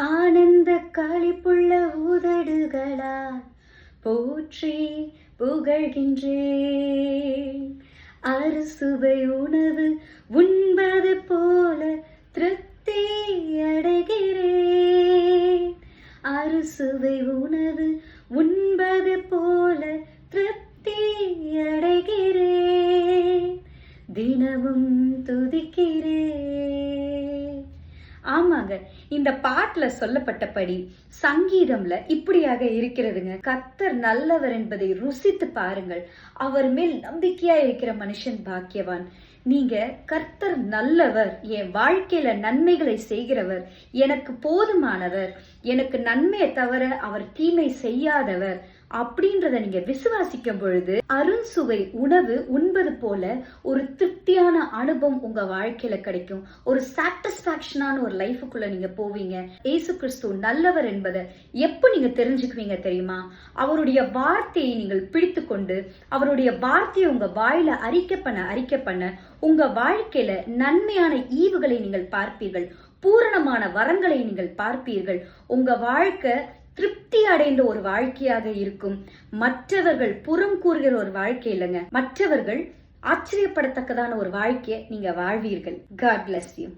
ஆனந்த களிப்புள்ள உதடுகளா போற்றி புகழ்கின்றேன். அறுசுவை உணவு உண்பது போல திருப்தி அடைகிறேன். அறுசுவை உணவு உண்பது போல திருப்தி அடைகிறேன். தினமும் துதிக்கிறேன். ஆமாங்க இந்த பாட்டுல சொல்லப்பட்டபடி சங்கீதம்ல இப்படியாக இருக்கிறதுங்க. கத்தர் நல்லவர் என்பதை ருசித்து பாருங்கள். அவர் மேல் நம்பிக்கையா இருக்கிற மனுஷன் பாக்கியவான். நீங்க கர்த்தர் நல்லவர் என் வாழ்க்கையில நன்மைகளை செய்கிறவர் எனக்கு போதுமானவர் எனக்கு நன்மையை தவிர அவர் தீமை செய்யாதவர் அப்படின்றத நீங்க விசுவாசிக்கும் பொழுது அருண் சுவை உணவு உண்பது போல ஒரு திருப்தியான அனுபவம் உங்க வாழ்க்கையில கிடைக்கும். ஒரு சாட்டிஸ்பாக்சனான ஒரு லைஃபுக்குள்ள நீங்க போவீங்க. ஏசு கிறிஸ்து நல்லவர் என்பதை எப்போ நீங்க தெரிஞ்சுக்குவீங்க தெரியுமா? அவருடைய வார்த்தையை நீங்கள் பிடித்து கொண்டு அவருடைய வார்த்தையை உங்க வாயில அறிக்கை பண்ண அறிக்கை பண்ண உங்க வாழ்க்கையில நன்மையான ஈவுகளை நீங்கள் பார்ப்பீர்கள். பூரணமான வரங்களை நீங்கள் பார்ப்பீர்கள். உங்க வாழ்க்கை திருப்தி அடைந்த ஒரு வாழ்க்கையாக இருக்கும். மற்றவர்கள் புறம் கூறுகிற ஒரு வாழ்க்கை இல்லைங்க. மற்றவர்கள் ஆச்சரியப்படத்தக்கதான ஒரு வாழ்க்கையை நீங்க வாழ்வீர்கள். God bless you